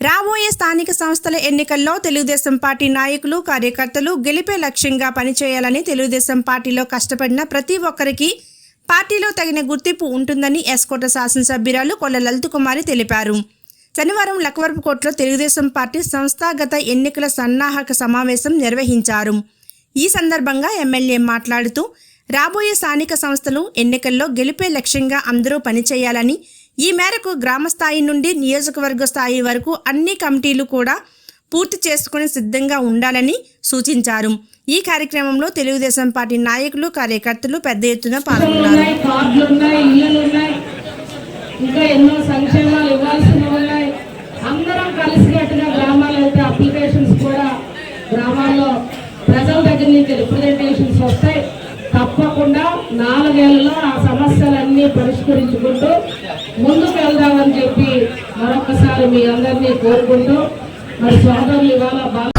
రాబోయే స్థానిక సంస్థల ఎన్నికల్లో తెలుగుదేశం పార్టీ నాయకులు కార్యకర్తలు గెలిపే లక్ష్యంగా పనిచేయాలని తెలుగుదేశం పార్టీలో కష్టపడిన ప్రతి ఒక్కరికి పార్టీలో తగిన గుర్తింపు ఉంటుందని ఎస్కోట శాసనసభ్యురాలు కొల్ల లలితకుమారి తెలిపారు. శనివారం లక్వరపుకోట్లో తెలుగుదేశం పార్టీ సంస్థాగత ఎన్నికల సన్నాహక సమావేశం నిర్వహించారు. ఈ సందర్భంగా ఎమ్మెల్యే మాట్లాడుతూ రాబోయే స్థానిక సంస్థలు ఎన్నికల్లో గెలిపే లక్ష్యంగా అందరూ పనిచేయాలని ఈ మేరకు గ్రామ స్థాయి నుండి నియోజకవర్గ స్థాయి వరకు అన్ని కమిటీలు కూడా పూర్తి చేసుకుని సిద్ధంగా ఉండాలని సూచించారు. ఈ కార్యక్రమంలో తెలుగుదేశం పార్టీ నాయకులు కార్యకర్తలు పెద్ద ఎత్తున పాల్గొన్నారు. ఉన్నాయి ఇంకా ఎన్నో సంక్షేమాలు ఇవ్వాల్సినవి ఉన్నాయి. అందరం కలిసికట్టుగా గ్రామాలు అయితే అప్లికేషన్స్ కూడా గ్రామాల్లో ప్రజల దగ్గర నుంచి రిప్రజెంటేషన్ కూడా ఆ సమస్యలన్నీ పరిష్కరించుకుంటూ ముందుకు వెళ్దామని చెప్పి మరొకసారి మీ అందరినీ కోరుకుంటూ మరి సోదరులు ఇవాళ బాగా